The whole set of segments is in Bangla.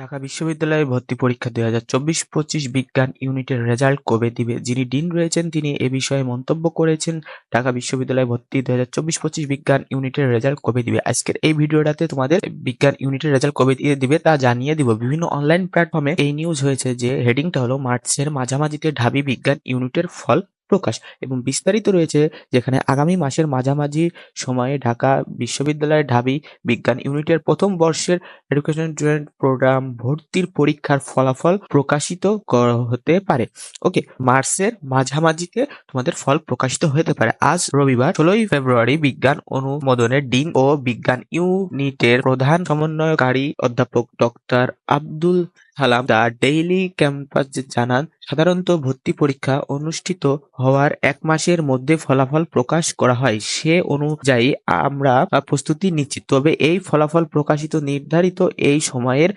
ঢাকা বিশ্ববিদ্যালয়ে ভর্তি পরীক্ষা দুই হাজার চব্বিশ পঁচিশ বিজ্ঞান ইউনিটের রেজাল্ট কবে দিবে? যিনি ডিন রয়েছেন, তিনি এ বিষয়ে মন্তব্য করেছেন। ঢাকা বিশ্ববিদ্যালয়ে ভর্তি দুই হাজার চব্বিশ পঁচিশ বিজ্ঞান ইউনিটের রেজাল্ট কবে দিবে? আজকের এই ভিডিওটাতে তোমাদের বিজ্ঞান ইউনিটের রেজাল্ট কবে দিয়ে দিবে তা জানিয়ে দিব। বিভিন্ন অনলাইন প্ল্যাটফর্মে এই নিউজ হয়েছে যে, হেডিংটা হলো মার্চের মাঝামাঝিতে ঢাবি বিজ্ঞান ইউনিটের ফল প্রকাশ এবং বিস্তারিত রয়েছে যেখানে আগামী মাসের মাঝামাঝি সময়ে ঢাকা বিশ্ববিদ্যালয়ের ঢাবি বিজ্ঞান ইউনিটের প্রথম বর্ষের এডুকেশন স্টুডেন্ট প্রোগ্রাম ভর্তির পরীক্ষার ফলাফল প্রকাশিত হতে পারে। ওকে মার্চের মাঝামাঝিতে তোমাদের ফল প্রকাশিত হতে পারে। আজ রবিবার, ষোলোই ফেব্রুয়ারি বিজ্ঞান অনুমোদনের ডিন ও বিজ্ঞান ইউনিটের প্রধান সমন্বয়কারী অধ্যাপক doctor Abdul Salam the daily campus জানান, সাধারণত ভর্তি পরীক্ষা অনুষ্ঠিত হওয়ার এক মাসের মধ্যে ফলাফল প্রকাশ করা হয়। সে অনুযায়ী আমরা প্রস্তুতি নিচ্ছি। তবে এই ফলাফল প্রকাশিত নির্ধারিত এই সময়ের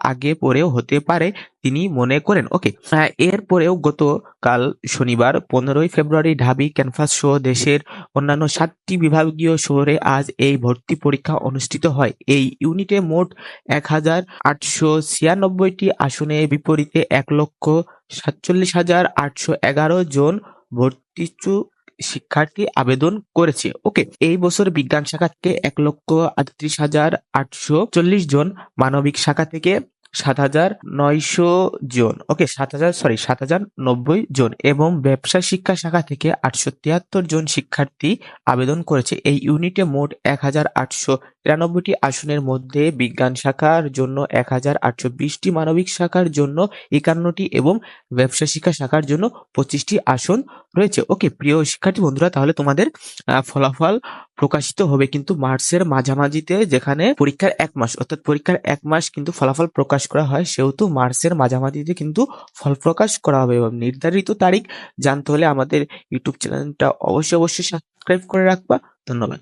আগে পরেও হতে পারে তিনি মনে করেন। ওকে এরপরেও গতকাল শনিবার পনেরোই ফেব্রুয়ারি ঢাবি ক্যানভাস সহ দেশের অন্যান্য সাতটি বিভাগীয় শহরে আজ এই ভর্তি পরীক্ষা অনুষ্ঠিত হয়। এই ইউনিটে মোট এক হাজার আটশো ছিয়ানব্বইটি আসনে বিপরীতে এক লক্ষ সাতচল্লিশ হাজার আটশো এগারো জন ভর্তিচ্ছুক শিক্ষার্থী আবেদন করেছে। ওকে এই বছর বিজ্ঞান শাখা থেকে এক লক্ষ আটত্রিশ হাজার আটশো চল্লিশ জন, মানবিক শাখা থেকে সাত হাজার নয়শো জন। ওকে সাত হাজার সরি সাত হাজার নব্বই জন এবং ব্যবসা শিক্ষা শাখা থেকে আটশো তিয়াত্তর জন শিক্ষার্থী আবেদন করেছে। এই ইউনিটে মোট এক হাজার আটশো তিরানব্বইটি আসনের মধ্যে বিজ্ঞান শাখার জন্য এক হাজার আটশো বিশটি মানবিক শাখার জন্য একান্নটি এবং ব্যবসা শিক্ষা শাখার জন্য পঁচিশটি আসন রয়েছে। ওকে, প্রিয় শিক্ষার্থী বন্ধুরা, তাহলে তোমাদের ফলাফল প্রকাশিত হবে কিন্তু মার্চের মাঝামাঝিতে, যেখানে পরীক্ষার এক মাস, অর্থাৎ পরীক্ষার এক মাস কিন্তু ফলাফল প্রকাশ করা হয়, সেহেতু মার্চের মাঝামাঝিতে কিন্তু ফল প্রকাশ করা হবে এবং নির্ধারিত তারিখ জানতে হলে আমাদের ইউটিউব চ্যানেলটা অবশ্যই অবশ্যই সাবস্ক্রাইব করে রাখবা। ধন্যবাদ।